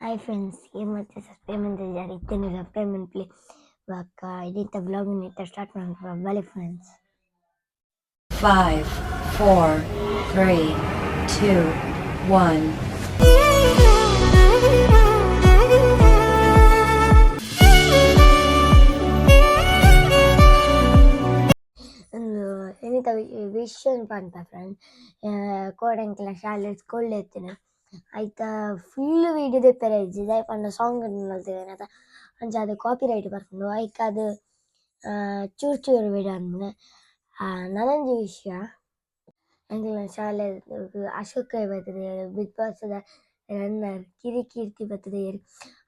Hi friends ಏನು ಮತ್ತೆ subscribe ಇದ್ದಾರೆ ಇದ್ದೇನೆ ಸಬ್ಸ್ಕ್ರೈಬ್ ಪ್ಲೇ ಇವಾಗ ಇದೀತ ಬ್ಲಾಗ್ ನಿಂತ ಸ್ಟಾರ್ಟ್ ಮಾಡೋಣ ಬಲೆ friends five four three two, one ವಿಷಯ ಅಂತ ಫ್ರೆಂಡ್ ಕೋಡಂಕೆಲ್ಲ ಶಾಲೆ ಸ್ಕೂಲ್ ಇರ್ತೀನಿ ಆಯ್ತಾ ಫುಲ್ ವೀಡಿಯೋ ದೆಪ್ಪರೆ ಇಜ್ಜಿದೆ ಪಂಡ ಸಾಂಗ್ ನೋಡ್ತೇವೆ ಆತ ಅಂಚ ಅದು ಕಾಪಿ ರೈಟ್ ಬರ್ಕೊಂಡು ಐಕ ಅದು ಚೂರು ಚೂರು ವೀಡಿಯೋ ಅಂದ್ಮೇಲೆ ನನಂಜಿ ವಿಷಯ ಎಂಕ್ಲ ಶಾಲೆ ಅಶೋಕ್ ಬರ್ತದೆ ಬಿಗ್ ಬಾಸ್ದ ರನ್ನರ್ ಕಿರಿಕೀರ್ತಿ ಬರ್ತದೆ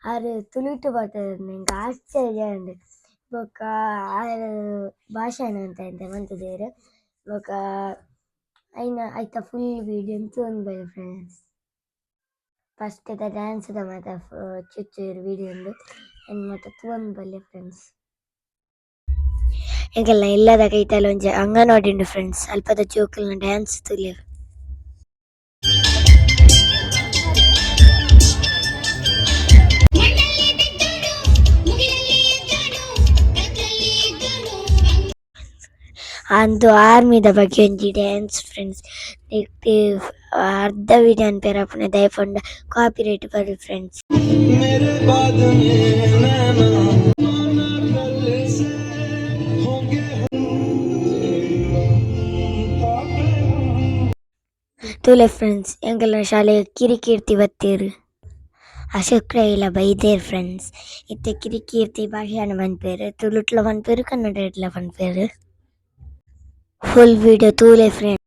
ಆರು ತುಳುಟು ಬರ್ತದೆ ನಂಗೆ ಆಶ್ಚರ್ಯ ಉಂಡು ಬೊಕ್ಕ ಆರು ಭಾಷಣ ಅಂತ ಎಂತ ಮಂತದೇರು ಬೊಕ್ಕ ಐನ ಐತ ಫುಲ್ ವೀಡಿಯೋ ತೂನ್ಬೈ ಫ್ರೆಂಡ್ಸ್ ಫಸ್ಟ್ ಅದ ಡ್ಯಾನ್ಸ್ದ ಮಾತ ಚುಚ್ಚೂರು ವೀಡಿಯೋ ಉಂಡು ಎನ್ ಮಾತ ತೂನ್ಬಲ್ಲೆ ಫ್ರೆಂಡ್ಸ್ ಎಂಕಲ್ನ ಎಲ್ಲದ ಕೈತಲ್ಲ ಒಂಜಿ ಅಂಗನವಾಡಿ ಉಂಡು ಫ್ರೆಂಡ್ಸ್ ಅಲ್ಪದ ಜೋಕಲ್ನ ಡ್ಯಾನ್ಸ್ ತುಲೆ ಅಂದು ಆರ್ಮಿದ ಬಗ್ಗೆ ಒಂಜಿ ಡ್ಯಾನ್ಸ್ ಫ್ರೆಂಡ್ಸ್ ఇది అర్ధ వీడియో పేరు అప్పుడు దయపండి కాపీ రైట్ పడి ఫ్రెండ్స్ ತೂಲೆ ಫ್ರೆಂಡ್ಸ್ ಎಂಗೆಲ್ಲ ಶಾಲೆ ಕಿರಿಕೀರ್ತಿ ಬತ್ತೀರು ಅಶೋಕ್ರ ಇಲ್ಲ ಬೈದೇರ್ ಫ್ರೆಂಡ್ಸ್ ಇತ್ತೆ ಕಿರಿಕೀರ್ತಿ ಭಾಷೆಯನ್ನು ಬಂದ್ಪೇರು ತುಳುಟ್ಲ ಬಂದ್ಪೇರು ಕನ್ನಡ ಇಟ್ಲ ಬಂದ್ಪೇರು ಫುಲ್ ವೀಡಿಯೋ ತೂಲೆ ಫ್ರೆಂಡ್ಸ್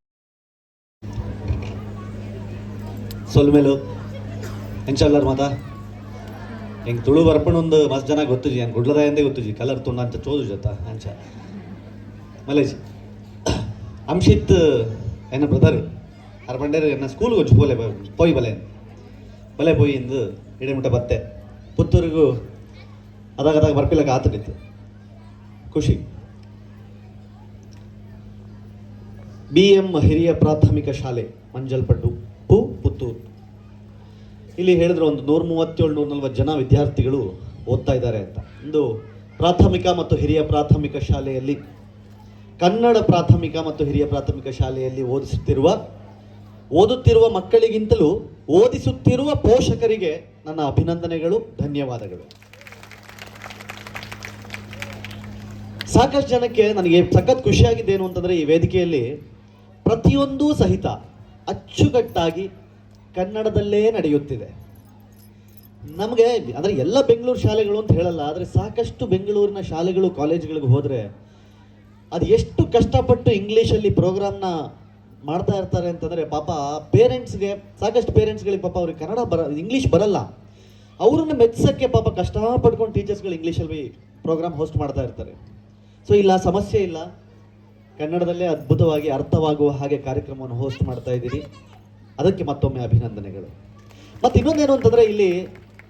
ಸೊಲ್ಮೇಲು ಹೆಂಚಲ್ಲಾರ ಮಾತಾ? ಹಿಂಗೆ ತುಳು ಬರ್ಪಣ ಒಂದು ಮಸ್ತ್ ಜನ ಗೊತ್ತಿಜಿ ಹಂಗೆ ಗುಡ್ಲದ ಎಂದೇ ಗೊತ್ತಿಜಿ ಕಲರ್ ತುಂಡ ಅಂತ ಚೋದು ಜೊತೆ ಅಂಚ ಮಲೇಜಿ ಅಂಶಿತ್ ಏನ ಬ್ರದರ್ ಅವ್ರ ಬಂಡೇರು ಎನ್ನ ಸ್ಕೂಲ್ಗೆ ಹೊಚ್ಚು ಪೋಲೆ ಪೋಯ್ ಬಲೆ. ಬಲೆ ಪೋಯ್ ಇಂದು ಇಡಮುಟ ಬತ್ತೆ. ಪುತ್ತೂರಿಗೂ ಅದಾಗ ಅದಾಗ ಬರ್ಪಿಲ್ಲ ಆತನಿತ್ತು ಖುಷಿ. ಬಿ ಎಂ ಹಿರಿಯ ಪ್ರಾಥಮಿಕ ಶಾಲೆ, ಮಂಜಲ್ಪಟ್ಟು, ಪೂ ಇಲ್ಲಿ ಹೇಳಿದ್ರೆ ಒಂದು ನೂರ ಮೂವತ್ತೇಳು ನೂರ ನಲ್ವತ್ತು ಜನ ವಿದ್ಯಾರ್ಥಿಗಳು ಓದ್ತಾ ಇದ್ದಾರೆ ಅಂತ. ಒಂದು ಪ್ರಾಥಮಿಕ ಮತ್ತು ಹಿರಿಯ ಪ್ರಾಥಮಿಕ ಶಾಲೆಯಲ್ಲಿ, ಕನ್ನಡ ಪ್ರಾಥಮಿಕ ಮತ್ತು ಹಿರಿಯ ಪ್ರಾಥಮಿಕ ಶಾಲೆಯಲ್ಲಿ ಓದಿಸುತ್ತಿರುವ, ಓದುತ್ತಿರುವ ಮಕ್ಕಳಿಗಿಂತಲೂ ಓದಿಸುತ್ತಿರುವ ಪೋಷಕರಿಗೆ ನನ್ನ ಅಭಿನಂದನೆಗಳು, ಧನ್ಯವಾದಗಳು. ಸಾಕಷ್ಟು ಜನಕ್ಕೆ ನನಗೆ ಸಖತ್ ಖುಷಿಯಾಗಿದ್ದೇನು ಅಂತಂದರೆ ಈ ವೇದಿಕೆಯಲ್ಲಿ ಪ್ರತಿಯೊಂದೂ ಸಹಿತ ಅಚ್ಚುಕಟ್ಟಾಗಿ ಕನ್ನಡದಲ್ಲೇ ನಡೆಯುತ್ತಿದೆ. ನಮಗೆ ಅಂದರೆ ಎಲ್ಲ ಬೆಂಗಳೂರು ಶಾಲೆಗಳು ಅಂತ ಹೇಳಲ್ಲ, ಆದರೆ ಸಾಕಷ್ಟು ಬೆಂಗಳೂರಿನ ಶಾಲೆಗಳು, ಕಾಲೇಜ್ಗಳಿಗೆ ಹೋದರೆ ಅದು ಎಷ್ಟು ಕಷ್ಟಪಟ್ಟು ಇಂಗ್ಲೀಷಲ್ಲಿ ಪ್ರೋಗ್ರಾಮ್ನ ಮಾಡ್ತಾ ಇರ್ತಾರೆ ಅಂತಂದರೆ ಪಾಪ ಪೇರೆಂಟ್ಸ್ಗೆ, ಸಾಕಷ್ಟು ಪೇರೆಂಟ್ಸ್ಗಳಿಗೆ ಪಾಪ ಅವ್ರಿಗೆ ಕನ್ನಡ ಬರ, ಇಂಗ್ಲೀಷ್ ಬರಲ್ಲ. ಅವ್ರನ್ನ ಮೆಚ್ಚೋಕ್ಕೆ ಪಾಪ ಕಷ್ಟಪಡ್ಕೊಂಡು ಟೀಚರ್ಸ್ಗಳು ಇಂಗ್ಲೀಷಲ್ಲಿ ಪ್ರೋಗ್ರಾಮ್ ಹೋಸ್ಟ್ ಮಾಡ್ತಾ ಇರ್ತಾರೆ. ಸೊ ಇಲ್ಲ, ಸಮಸ್ಯೆ ಇಲ್ಲ. ಕನ್ನಡದಲ್ಲೇ ಅದ್ಭುತವಾಗಿ ಅರ್ಥವಾಗುವ ಹಾಗೆ ಕಾರ್ಯಕ್ರಮವನ್ನು ಹೋಸ್ಟ್ ಮಾಡ್ತಾ ಇದ್ದೀರಿ. ಅದಕ್ಕೆ ಮತ್ತೊಮ್ಮೆ ಅಭಿನಂದನೆಗಳು. ಮತ್ತು ಇನ್ನೊಂದೇನು ಅಂತಂದರೆ ಇಲ್ಲಿ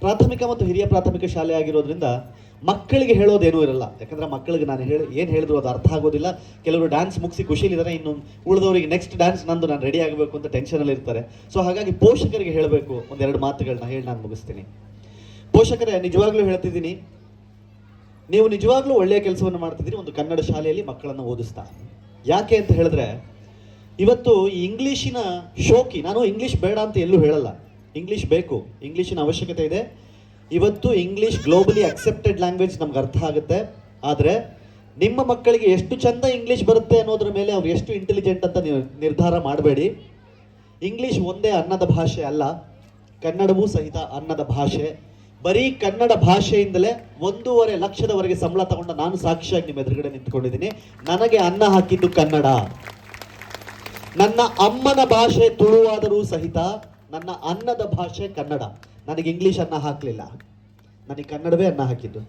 ಪ್ರಾಥಮಿಕ ಮತ್ತು ಹಿರಿಯ ಪ್ರಾಥಮಿಕ ಶಾಲೆ ಆಗಿರೋದ್ರಿಂದ ಮಕ್ಕಳಿಗೆ ಹೇಳೋದೇನೂ ಇರಲ್ಲ. ಯಾಕಂದ್ರೆ ಮಕ್ಕಳಿಗೆ ನಾನು ಹೇಳಿ, ಏನು ಹೇಳಿದ್ರು ಅದು ಅರ್ಥ ಆಗೋದಿಲ್ಲ. ಕೆಲವರು ಡ್ಯಾನ್ಸ್ ಮುಗಿಸಿ ಖುಷಿಲಿದ್ದಾರೆ ಇನ್ನು ಉಳಿದವರಿಗೆ ನೆಕ್ಸ್ಟ್ ಡ್ಯಾನ್ಸ್ ನಂದು ನಾನು ರೆಡಿ ಆಗಬೇಕು ಅಂತ ಟೆನ್ಷನಲ್ಲಿ ಇರ್ತಾರೆ. ಸೊ ಹಾಗಾಗಿ ಪೋಷಕರಿಗೆ ಹೇಳಬೇಕು, ಒಂದೆರಡು ಮಾತುಗಳನ್ನ ಹೇಳಿ ನಾನು ಮುಗಿಸ್ತೀನಿ. ಪೋಷಕರೇ, ನಿಜವಾಗ್ಲೂ ಹೇಳ್ತಿದ್ದೀನಿ, ನೀವು ನಿಜವಾಗ್ಲೂ ಒಳ್ಳೆಯ ಕೆಲಸವನ್ನು ಮಾಡ್ತಿದ್ದೀರಿ, ಒಂದು ಕನ್ನಡ ಶಾಲೆಯಲ್ಲಿ ಮಕ್ಕಳನ್ನು ಓದಿಸ್ತಾ. ಯಾಕೆ ಅಂತ ಹೇಳಿದ್ರೆ ಇವತ್ತು ಇಂಗ್ಲೀಷಿನ ಶೋಕಿ, ನಾನು ಇಂಗ್ಲೀಷ್ ಬೇಡ ಅಂತ ಎಲ್ಲೂ ಹೇಳಲ್ಲ. ಇಂಗ್ಲೀಷ್ ಬೇಕು ಇಂಗ್ಲೀಷಿನ ಅವಶ್ಯಕತೆ ಇದೆ. ಇವತ್ತು ಇಂಗ್ಲೀಷ್ ಗ್ಲೋಬಲಿ ಅಕ್ಸೆಪ್ಟೆಡ್ ಲ್ಯಾಂಗ್ವೇಜ್ ನಮ್ಗೆ ಅರ್ಥ ಆಗುತ್ತೆ. ಆದರೆ ನಿಮ್ಮ ಮಕ್ಕಳಿಗೆ ಎಷ್ಟು ಚಂದ ಇಂಗ್ಲೀಷ್ ಬರುತ್ತೆ ಅನ್ನೋದ್ರ ಮೇಲೆ ಅವ್ರು ಎಷ್ಟು ಇಂಟೆಲಿಜೆಂಟ್ ಅಂತ ನಿರ್ಧಾರ ಮಾಡಬೇಡಿ. ಇಂಗ್ಲೀಷ್ ಒಂದೇ ಅನ್ನದ ಭಾಷೆ ಅಲ್ಲ, ಕನ್ನಡವೂ ಸಹಿತ ಅನ್ನದ ಭಾಷೆ. ಬರೀ ಕನ್ನಡ ಭಾಷೆಯಿಂದಲೇ ಒಂದೂವರೆ ಲಕ್ಷದವರೆಗೆ ಸಂಬಳ ತಗೊಂಡ ನಾನು ಸಾಕ್ಷಿಯಾಗಿ ನಿಮ್ಮ ಎದುರುಗಡೆ ನಿಂತ್ಕೊಂಡಿದ್ದೀನಿ. ನನಗೆ ಅನ್ನ ಹಾಕಿದ್ದು ಕನ್ನಡ. ನನ್ನ ಅಮ್ಮನ ಭಾಷೆ ತುಳುವಾದರೂ ಸಹಿತ ನನ್ನ ಅನ್ನದ ಭಾಷೆ ಕನ್ನಡ. ನನಗೆ ಇಂಗ್ಲಿಷ್ ಅನ್ನ ಹಾಕಲಿಲ್ಲ. ನನಗೆ ಕನ್ನಡವೇ ಅನ್ನ ಹಾಕಿದ್ದು.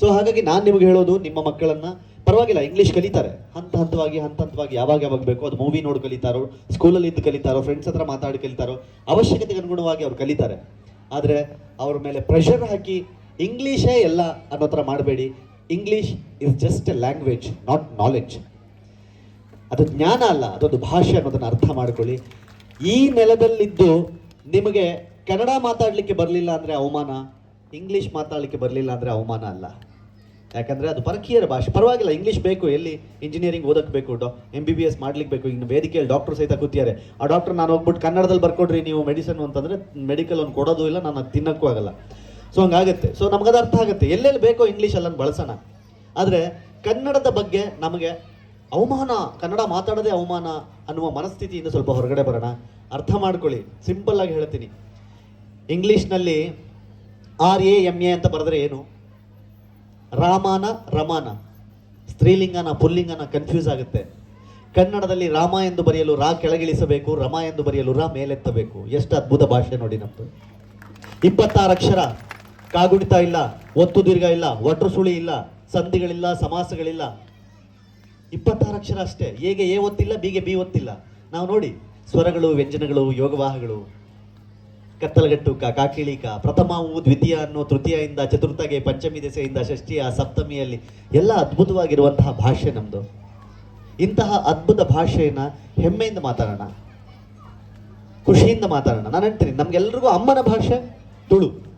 ಸೊ ಹಾಗಾಗಿ ನಾನು ನಿಮ್ಗೆ ಹೇಳೋದು, ನಿಮ್ಮ ಮಕ್ಕಳನ್ನ ಪರವಾಗಿಲ್ಲ ಇಂಗ್ಲಿಷ್ ಕಲಿತಾರೆ. ಹಂತ ಹಂತವಾಗಿ ಹಂತ ಹಂತವಾಗಿ, ಯಾವಾಗ ಯಾವಾಗ ಬೇಕೋ, ಅದು ಮೂವಿ ನೋಡಿ ಕಲಿತಾರೋ ಸ್ಕೂಲಲ್ಲಿ ಇದ್ದು ಕಲಿತಾರೋ ಫ್ರೆಂಡ್ಸ್ ಹತ್ರ ಮಾತಾಡಿ ಕಲಿತಾರೋ, ಅವಶ್ಯಕತೆಗೆ ಅನುಗುಣವಾಗಿ ಅವ್ರು ಕಲಿತಾರೆ. ಆದರೆ ಅವ್ರ ಮೇಲೆ ಪ್ರೆಷರ್ ಹಾಕಿ ಇಂಗ್ಲೀಷೇ ಎಲ್ಲ ಅನ್ನೋ ಥರ ಮಾಡಬೇಡಿ. English is just a language not knowledge ಅದು ಜ್ಞಾನ ಅಲ್ಲ, ಅದೊಂದು ಭಾಷೆ ಅನ್ನೋದನ್ನು ಅರ್ಥ ಮಾಡಿಕೊಳ್ಳಿ. ಈ ನೆಲದಲ್ಲಿದ್ದು ನಿಮಗೆ ಕನ್ನಡ ಮಾತಾಡಲಿಕ್ಕೆ ಬರಲಿಲ್ಲ ಅಂದರೆ ಅವಮಾನ, ಇಂಗ್ಲೀಷ್ ಮಾತಾಡಲಿಕ್ಕೆ ಬರಲಿಲ್ಲ ಅಂದರೆ ಅವಮಾನ ಅಲ್ಲ. ಯಾಕಂದರೆ ಅದು ಪರಕೀಯರ ಭಾಷೆ. ಪರವಾಗಿಲ್ಲ, ಇಂಗ್ಲೀಷ್ ಬೇಕು, ಎಲ್ಲಿ ಇಂಜಿನಿಯರಿಂಗ್ ಓದಕ್ಕೆ ಬೇಕು, ಡಾ ಎಂ ಬಿ ಬಿ ಎಸ್ ಮಾಡ್ಲಿಕ್ಕೆ ಬೇಕು, ಇನ್ನು ವೇದಿಕೆಯಲ್ಲಿ ಡಾಕ್ಟರ್ ಸಹಿತ ಕೂತಿದ್ದಾರೆ. ಆ ಡಾಕ್ಟರ್ ನಾನು ಹೋಗ್ಬಿಟ್ಟು ಕನ್ನಡದಲ್ಲಿ ಬರ್ಕೊಡ್ರಿ, ನೀವು ಮೆಡಿಸನ್ ಅಂತಂದರೆ ಮೆಡಿಕಲ್ ಒಂದು ಕೊಡೋದು ಇಲ್ಲ, ನಾನು ಅದು ತಿನ್ನಕ್ಕೂ ಆಗಲ್ಲ. ಸೊ ಹಂಗಾಗುತ್ತೆ. ಸೊ ನಮಗದು ಅರ್ಥ ಆಗುತ್ತೆ. ಎಲ್ಲೆಲ್ಲಿ ಬೇಕೋ ಇಂಗ್ಲೀಷಲ್ಲನ್ನು ಬಳಸೋಣ. ಆದರೆ ಕನ್ನಡದ ಬಗ್ಗೆ ನಮಗೆ ಅವಮಾನ, ಕನ್ನಡ ಮಾತಾಡೋದೇ ಅವಮಾನ ಅನ್ನುವ ಮನಸ್ಥಿತಿಯಿಂದ ಸ್ವಲ್ಪ ಹೊರಗಡೆ ಬರೋಣ. ಅರ್ಥ ಮಾಡ್ಕೊಳ್ಳಿ, ಸಿಂಪಲ್ ಆಗಿ ಹೇಳ್ತೀನಿ. ಇಂಗ್ಲೀಷ್ನಲ್ಲಿ ಆರ್ ಎ ಎಂ ಎ ಅಂತ ಬರೆದ್ರೆ ಏನು? ರಾಮಾನ ರಮಾನ. ಸ್ತ್ರೀಲಿಂಗನ, ಪುಲ್ಲಿಂಗನ ಕನ್ಫ್ಯೂಸ್ ಆಗುತ್ತೆ. ಕನ್ನಡದಲ್ಲಿ ರಾಮ ಎಂದು ಬರೆಯಲು ರಾ ಕೆಳಗಿಳಿಸಬೇಕು, ರಮ ಎಂದು ಬರೆಯಲು ರಾ ಮೇಲೆತ್ತಬೇಕು. ಎಷ್ಟು ಅದ್ಭುತ ಭಾಷೆ ನೋಡಿ ನಮ್ದು. ಇಪ್ಪತ್ತಾರು ಅಕ್ಷರ. ಕಾಗುಣಿತ ಇಲ್ಲ, ಒತ್ತು ದೀರ್ಘ ಇಲ್ಲ, ಒಟ್ರು ಸುಳಿ ಇಲ್ಲ, ಸಂಧಿಗಳಿಲ್ಲ, ಸಮಾಸಗಳಿಲ್ಲ. ಇಪ್ಪತ್ತಾರು ಅಕ್ಷರ ಅಷ್ಟೇ. ಹೇಗೆ ಎ ಒತ್ತಿಲ್ಲ, ಬಿಗೆ ಬಿ ಒತ್ತಿಲ್ಲ. ನಾವು ನೋಡಿ, ಸ್ವರಗಳು, ವ್ಯಂಜನಗಳು, ಯೋಗವಾಹಗಳು. ಕತ್ತಲಗಟ್ಟು ಕ ಕಾಕಿಳಿಕ ಪ್ರಥಮವು ದ್ವಿತೀಯ ಅನ್ನೋ ತೃತೀಯಿಂದ ಚತುರ್ಥಗೆ, ಪಂಚಮಿ ದೆಸೆಯಿಂದ ಷಷ್ಠಿಯ, ಸಪ್ತಮಿಯಲ್ಲಿ ಎಲ್ಲ ಅದ್ಭುತವಾಗಿರುವಂತಹ ಭಾಷೆ ನಮ್ಮದು ಇಂತಹ ಅದ್ಭುತ ಭಾಷೆಯನ್ನು ಹೆಮ್ಮೆಯಿಂದ ಮಾತಾಡೋಣ. ಖುಷಿಯಿಂದ ಮಾತಾಡೋಣ. ನಾನು ಹೇಳ್ತೀನಿ ನಮಗೆಲ್ಲರಿಗೂ ಅಮ್ಮನ ಭಾಷೆ ತುಳು.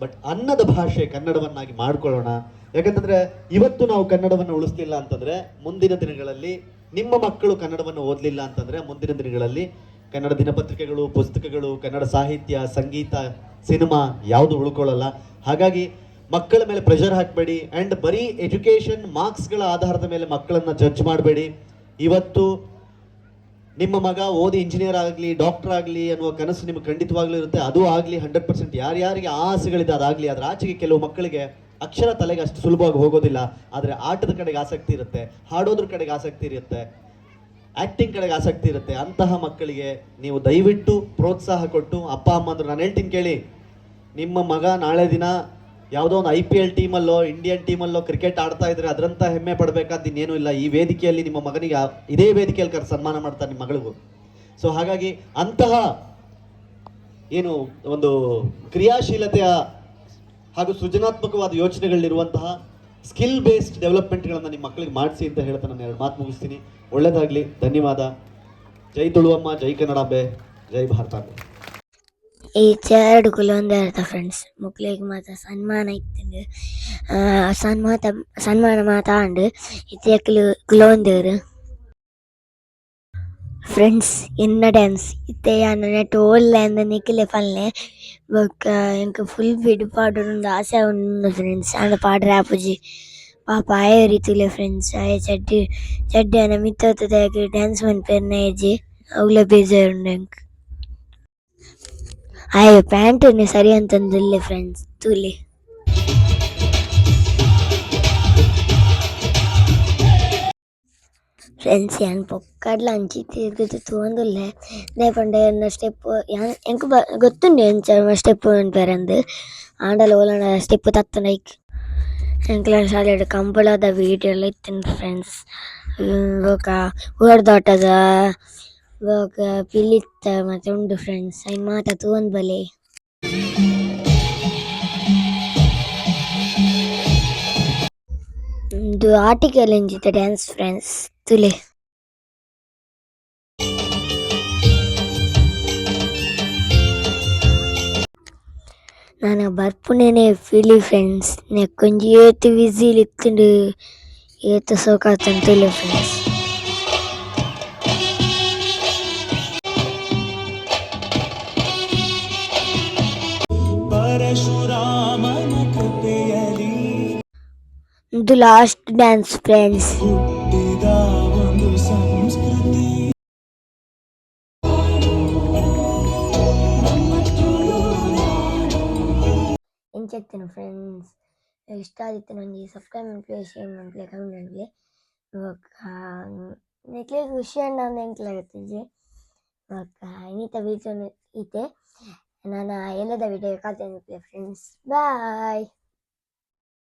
ಬಟ್ ಅನ್ನದ ಭಾಷೆ ಕನ್ನಡವನ್ನಾಗಿ ಮಾಡ್ಕೊಳ್ಳೋಣ. ಯಾಕಂತಂದ್ರೆ ಇವತ್ತು ನಾವು ಕನ್ನಡವನ್ನು ಉಳಿಸ್ಲಿಲ್ಲ ಅಂತಂದ್ರೆ ಮುಂದಿನ ದಿನಗಳಲ್ಲಿ ನಿಮ್ಮ ಮಕ್ಕಳು ಕನ್ನಡವನ್ನು ಓದಲಿಲ್ಲ ಅಂತಂದ್ರೆ ಮುಂದಿನ ದಿನಗಳಲ್ಲಿ ಕನ್ನಡ ದಿನಪತ್ರಿಕೆಗಳು, ಪುಸ್ತಕಗಳು, ಕನ್ನಡ ಸಾಹಿತ್ಯ, ಸಂಗೀತ, ಸಿನಿಮಾ ಯಾವುದು ಉಳ್ಕೊಳ್ಳಲ್ಲ. ಹಾಗಾಗಿ ಮಕ್ಕಳ ಮೇಲೆ ಪ್ರೆಷರ್ ಹಾಕಬೇಡಿ ಆ್ಯಂಡ್ ಬರೀ ಎಜುಕೇಷನ್ ಮಾರ್ಕ್ಸ್ಗಳ ಆಧಾರದ ಮೇಲೆ ಮಕ್ಕಳನ್ನ ಜಡ್ಜ್ ಮಾಡಬೇಡಿ. ಇವತ್ತು ನಿಮ್ಮ ಮಗ ಓದಿ ಇಂಜಿನಿಯರ್ ಆಗಲಿ ಡಾಕ್ಟರ್ ಆಗಲಿ ಅನ್ನುವ ಕನಸು ನಿಮಗೆ ಖಂಡಿತವಾಗ್ಲೂ ಇರುತ್ತೆ. ಅದು ಆಗಲಿ ಹಂಡ್ರೆಡ್ ಪರ್ಸೆಂಟ್ ಯಾರ್ಯಾರಿಗೆ ಆಸೆಗಳಿದೆ ಅದಾಗಲಿ ಅದರ ಆಚೆಗೆ ಕೆಲವು ಮಕ್ಕಳಿಗೆ ಅಕ್ಷರ ತಲೆಗೆ ಅಷ್ಟು ಸುಲಭವಾಗಿ ಹೋಗೋದಿಲ್ಲ. ಆದರೆ ಆಟದ ಕಡೆಗೆ ಆಸಕ್ತಿ ಇರುತ್ತೆ, ಹಾಡೋದ್ರ ಕಡೆಗೆ ಆಸಕ್ತಿ ಇರುತ್ತೆ ಆ್ಯಕ್ಟಿಂಗ್ ಕಡೆಗೆ ಆಸಕ್ತಿ ಇರುತ್ತೆ. ಅಂತಹ ಮಕ್ಕಳಿಗೆ ನೀವು ದಯವಿಟ್ಟು ಪ್ರೋತ್ಸಾಹ ಕೊಟ್ಟು, ಅಪ್ಪ ಅಮ್ಮಂದ್ರು ನಾನು ಹೇಳ್ತೀನಿ ಕೇಳಿ, ನಿಮ್ಮ ಮಗ ನಾಳೆ ದಿನ ಯಾವುದೋ ಒಂದು ಐ ಪಿ ಎಲ್ ಟೀಮಲ್ಲೋ ಇಂಡಿಯನ್ ಟೀಮಲ್ಲೋ ಕ್ರಿಕೆಟ್ ಆಡ್ತಾ ಇದ್ರೆ ಅದರಂತ ಹೆಮ್ಮೆ ಪಡಬೇಕಾದ ಇನ್ನೇನು ಇಲ್ಲ. ಈ ವೇದಿಕೆಯಲ್ಲಿ ನಿಮ್ಮ ಮಗನಿಗೆ ಇದೇ ವೇದಿಕೆಯಲ್ಲಿ ಕರ್ ಸನ್ಮಾನ ಮಾಡ್ತಾರೆ ನಿಮ್ಮ ಮಗಳಿಗೂ. ಸೊ ಹಾಗಾಗಿ ಅಂತಹ ಏನು ಒಂದು ಕ್ರಿಯಾಶೀಲತೆಯ ಹಾಗೂ ಸೃಜನಾತ್ಮಕವಾದ ಯೋಚನೆಗಳಿರುವಂತಹ ಸ್ಕಿಲ್ ಬೇಸ್ಡ್ ಡೆವಲಪ್ಮೆಂಟ್ಗಳನ್ನು ನಿಮ್ಮ ಮಕ್ಕಳಿಗೆ ಮಾಡಿಸಿ ಅಂತ ಹೇಳ್ತಾ ನಾನು ಎರಡು ಮಾತು ಮುಗಿಸ್ತೀನಿ. ಒಳ್ಳೆಯದಾಗಲಿ ಧನ್ಯವಾದ. ಜೈ ತುಳುವಮ್ಮ, ಜೈ ಕನ್ನಡಾಂಬೆ, ಜೈ ಭಾರತಾಂಬೆ. ಈ ಎರಡು ಕುಲೊಂದು ಇರ್ತಾವೆ ಫ್ರೆಂಡ್ಸ್ ಮಕ್ಳಿಗೆ ಮಾತ್ರ ಸನ್ಮಾನ ಇತ್ತಂಡು ಸನ್ಮಾತ ಸನ್ಮಾನ ಮಾತಾಂಡು ಇತ್ತೆ ಕುಲು ಕುಲೊಂದರು ಫ್ರೆಂಡ್ಸ್ ಎನ್ನ ಡ್ಯಾನ್ಸ್ ಇತ್ತೆ ಯಾನು ನೆಟ್ ಓಡ್ಲೆ ಅಂದ ನಿಖಿಲೆ ಪಲ್ಲೆ ಬೊಕ್ಕ ಎಂಕ್ ಫುಲ್ ಬಿಡು ಪಾಡೊಂದು ಆಸೆ ಉಂಡು ಫ್ರೆಂಡ್ಸ್ ಆಂಡ ಪಾಡ್ರೆ ಆಪುಜಿ ಪಾಪ ಆಯ ರೀತಿಲೆ ಫ್ರೆಂಡ್ಸ್ ಆಯ ಚಡ್ಡಿ ಚಡ್ಡಿ ಅನ್ನ ಮಿತ್ತೊತ್ತದಾಗಿ ಡ್ಯಾನ್ಸ್ ಮನ್ಪೇರ್ನ ಏಜಿ ಅವ್ಲ ಬೇಜಾರುಂಡು ಎಂಕ್ ಆಯ ಪ್ಯಾಂಟ್ ಸರಿ ಅಂತಂದಿಲ್ಲ ಫ್ರೆಂಡ್ಸ್ ತೂಲಿ ಫ್ರೆಂಡ್ಸ್ ಯಾನ್ ಪೊಕ್ಕಡ್ಲ ಅಂಚಿ ತಿರ್ಗಿದ್ದು ತೂಂದುಲ್ಲೆ ದೇ ಪಂಡೆ ಎನ್ನ ಸ್ಟೆಪ್ ಯಾನ್ ಎಂಕ್ ಬ ಗೊತ್ತುಂಡು ಎಂಚ ಸ್ಟೆಪ್ ಪೇರಂದು ಆಂಡಲ ಓಲನ ಸ್ಟೆಪ್ ತತ್ತ ನೈಕ್ ಎಂಕ್ಲ ಶಾಲೆಡ್ ಕಂಬಳದ ವೀಡಿಯೋ ಎಲ್ಲ ಇತ್ತಿನ ಫ್ರೆಂಡ್ಸ್ ಬೊಕ ಊರ್ದಾಟದ ಬೊಕ ಪಿಲಿತ್ತ ಮತ್ತೆ ಉಂಡು ಫ್ರೆಂಡ್ಸ್ ಐನ್ ಮಾತ ತೂಂದ್ ಬಲೆ ಇದು ಆಟಿಕೆಲ್ ಎಂಜಿತ ಡ್ಯಾನ್ಸ್ ಫ್ರೆಂಡ್ಸ್ ತುಲೆ. ನಾನು ಬರ್ಪುನೇನೆ ಫೀಲಿ ಫ್ರೆಂಡ್ಸ್ ನೆಕ್ಕೊಂಜಿ ಏತು ವಿಸಿಲ್ ಇತ್ತುಂಡು, ಏತು ಸೋಕಾತಂತುಲೆ ಫ್ರೆಂಡ್ಸ್ ಇದು ಲಾಸ್ಟ್ ಡ್ಯಾನ್ಸ್ ಫ್ರೆಂಡ್ಸ್ ಹುಟ್ಟಿದ ಒಂದು ಸಂಸ್ಕೃತಿ ಎಂಚೆತ್ತಿನ ಫ್ರೆಂಡ್ಸ್ ಇಷ್ಟ ಆದಿತ್ತು ನನಗೆ ಸಬ್ಸ್ಕ್ರೈಬ್ ಮಾಡ್ಲಿ ಶೇರ್ ಮಾಡ್ಲಿ ಕಮೆಂಟ್ ಮಾಡ್ಲಿ ಇವಾಗ ನೆಕ್ಲೆ ಖುಷಿ ಅಣ್ಣ ಅಂತ ಎಂಕ್ಲಾಗತ್ತಿದ್ದೆ ಇವಾಗ ಇನ್ನಿತ ವೀಡಿಯೋ ಐತೆ ನಾನು ಎಲ್ಲದ ವಿಡಿಯೋ ಕಾಲ್ತೇನೆ ಫ್ರೆಂಡ್ಸ್ ಬಾಯ್